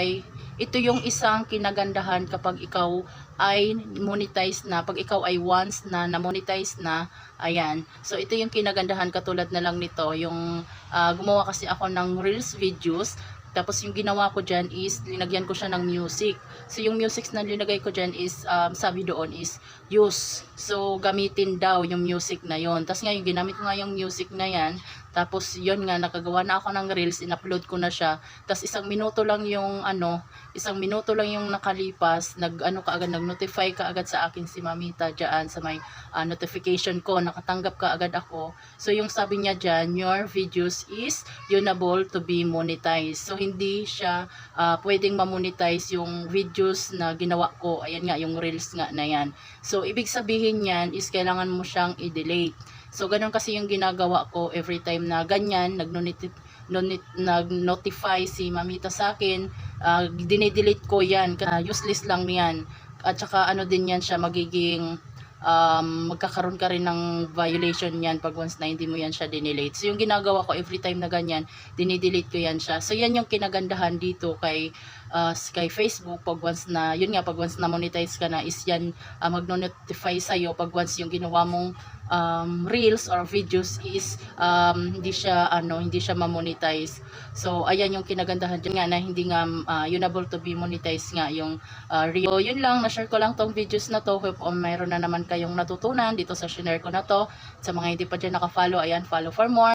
ay ito yung isang kinagandahan kapag ikaw ay monetize na, pag ikaw ay once na na-monetize na, ayan. So, ito yung kinagandahan katulad na lang nito, yung ah, gumawa kasi ako ng Reels videos, tapos yung ginawa ko dyan is, linagyan ko siya ng music. So, yung music na linagay ko dyan is, um, sabi doon is, use. So, gamitin daw yung music na yon Tapos ngayon, ginamit ko nga yung music na yan. Tapos, yon nga, nakagawa na ako ng reels, in-upload ko na siya. Tapos, isang minuto lang yung, ano, isang minuto lang yung nakalipas, nag, ano kaagad, nag-notify ka agad sa akin si Mamita dyan sa may ah, notification ko, nakatanggap ka agad ako. So, yung sabi niya dyan, your videos is unable to be monetized. So, hindi siya ah, pwedeng mamonetize yung videos na ginawa ko. Ayan nga, yung reels nga na yan. So, ibig sabihin yan is kailangan mo siyang i-delete. So, ganun kasi yung ginagawa ko every time na ganyan, nag-notify si Mamita sa akin, uh, dinidelete ko yan, uh, useless lang yan. At saka ano din yan siya, magiging um, magkakaroon ka rin ng violation yan pag once na hindi mo yan siya dinelete. So, yung ginagawa ko every time na ganyan, dinidelete ko yan siya. So, yan yung kinagandahan dito kay uh, kay Facebook pag once na, yun nga, pag once na monetize ka na, is yan uh, mag-notify sa'yo pag once yung ginawa mong um, reels or videos is um, hindi siya ano hindi siya ma-monetize. So ayan yung kinagandahan dyan nga na hindi nga uh, unable to be monetized nga yung uh, reel. So, yun lang, na-share ko lang tong videos na to. Hope um, mayroon na naman kayong natutunan dito sa share ko na to. Sa mga hindi pa dyan naka-follow, ayan, follow for more.